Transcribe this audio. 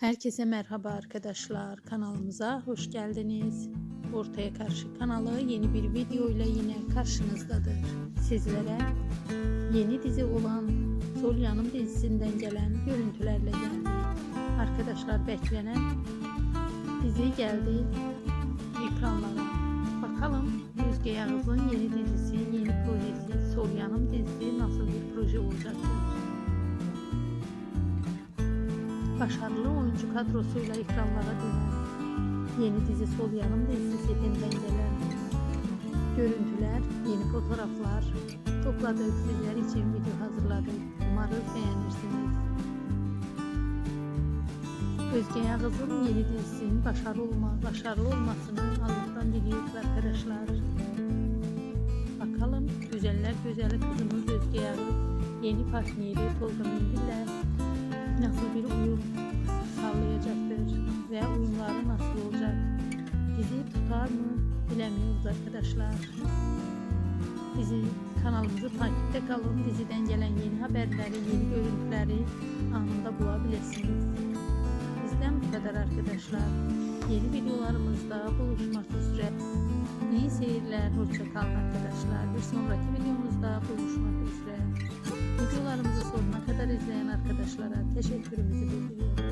Herkese merhaba arkadaşlar. Kanalımıza hoş geldiniz. Ortaya Karşı kanalı yeni bir video ile yine karşınızdadır. Sizlere yeni dizi olan Sol dizisinden gelen görüntülerle geldi. Arkadaşlar beklenen dizi geldi ekranlara. Bakalım başarılı oyuncu kadrosuyla ekranlara dönen yeni dizi Sol Yanım dizisi setinden gelen görüntüler, yeni fotoğraflar topladık sizler için video hazırladık. Umarız beğenirsiniz. Özge Yağız'ın yeni dizisinin başarılı, olma, başarılı olmasını Allah'tan diliyoruz arkadaşlar. Bakalım güzeller güzeli kızımız Özge Yağız yeni partneri Tolga Mendil'le nasıl bir Tutar mı bilemiyoruz arkadaşlar. Dizi kanalımızı takipte kalın. Diziden gelen yeni haberleri, yeni görüntüleri anında bulabilirsiniz. Bizden bu kadar arkadaşlar. Yeni videolarımızda buluşmak üzere. İyi seyirler, hoşça kalın arkadaşlar. Bir sonraki videomuzda buluşmak üzere. Videolarımızı sonuna kadar izleyen arkadaşlara teşekkürümüzü bildiriyoruz.